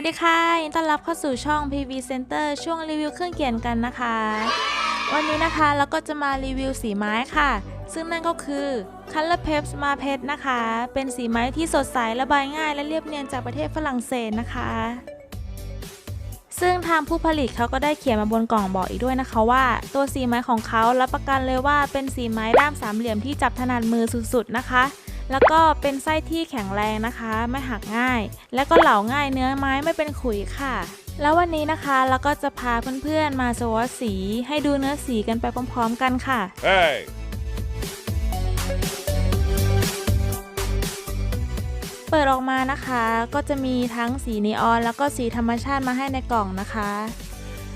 สดีค่ะยินต้อนรับเข้าสู่ช่อง PV Center ช่วงรีวิวเครื่องเขียนกันนะคะ วันนี้นะคะเราก็จะมารีวิวสีไม้ค่ะ ซึ่งนั่นก็คือ Color p e p s มาเพชรนะคะ เป็นสีไม้ที่สดใสระบายง่ายและเรียบเนียนจากประเทศฝรั่งเศสนะคะ ซึ่งทางผู้ผลิตเขาก็ได้เขียนมาบนกล่องบอกอีกด้วยนะคะว่า ตัวสีไม้ของเขารับประกันเลยว่าเป็นสีไม้ด้ามสามเหลี่ยมที่จับถนัดมือสุดๆนะคะ แล้วก็เป็นไส้ที่แข็งแรงนะคะ ไม่หักง่าย และก็เหลาง่ายเนื้อไม้ไม่เป็นขุยค่ะ แล้ววันนี้นะคะเราก็จะพาเพื่อนๆมาสวอตสี ให้ดูเนื้อสีกันไปพร้อมๆกันค่ะ Hey! เปิดออกมานะคะ ก็จะมีทั้งสีนีออน แล้วก็สีธรรมชาติมาให้ในกล่องนะคะ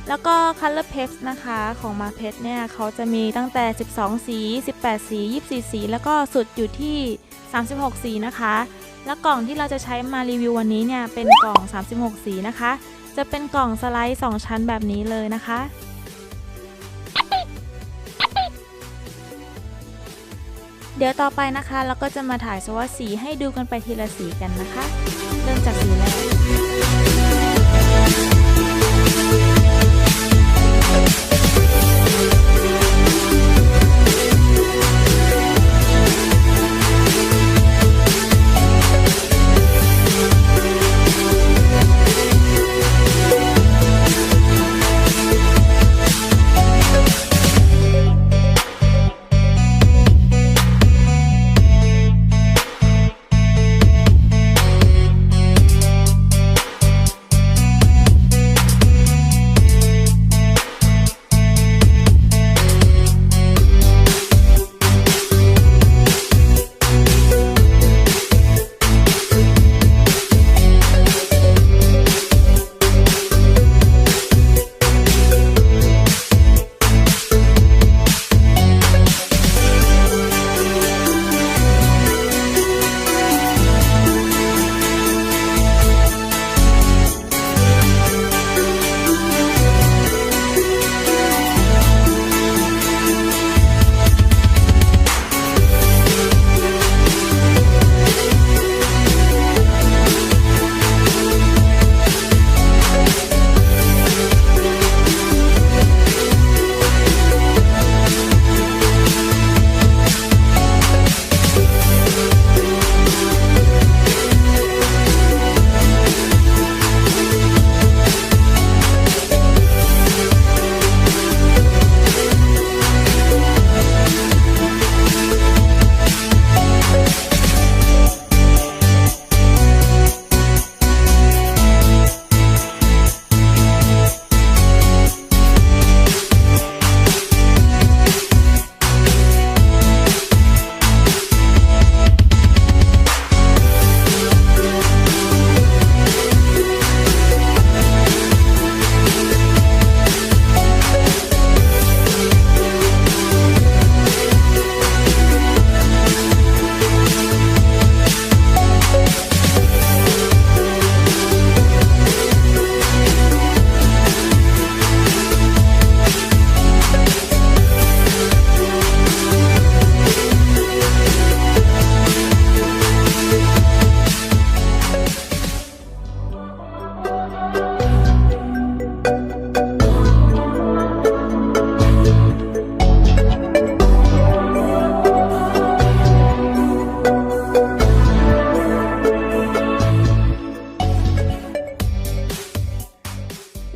แล้วก็ Color p e p s นะคะของมาเพชรเนี่ยเขาจะมีตั้งแต่ 12 สี 18 สี 24 สี แล้วก็สุดอยู่ที่ 36 สีนะคะ และกล่องที่เราจะใช้มารีวิววันนี้เนี่ยเป็นกล่อง 36 สีนะคะ จะเป็นกล่องสไลด์ 2 ชั้นแบบนี้เลยนะคะเดี๋ยวต่อไปนะคะเราก็จะมาถ่ายสวัสสีให้ดูกันไปทีละสีกันนะคะ เริ่มจากสีแรก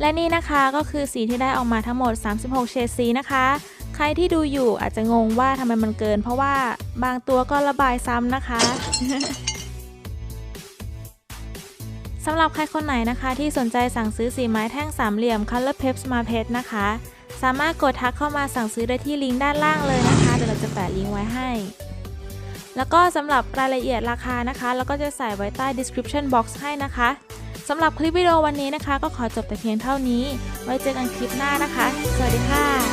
และนี่นะคะก็คือสีที่ได้ออกมาทั้งหมด 36 เฉดสีนะคะ ใครที่ดูอยู่อาจจะงงว่าทำไมมันเกิน เพราะว่าบางตัวก็ระบายซ้ำนะคะสำหรับใครคนไหนนะคะที่สนใจสั่งซื้อสีไม้แท่งสามเหลี่ยม Color p e p s มาเพชรนะคะ สามารถกดทักเข้ามาสั่งซื้อได้ที่ลิงก์ด้านล่างเลยนะคะ เดี๋ยวเราจะแปะลิงก์ไว้ให้ แล้วก็สำหรับรายละเอียดราคานะคะ เราก็จะใส่ไว้ใต้ description box ให้นะคะ สำหรับคลิปวิดีโอวันนี้นะคะ ก็ขอจบแต่เพียงเท่านี้ ไว้เจอกันคลิปหน้านะคะ สวัสดีค่ะ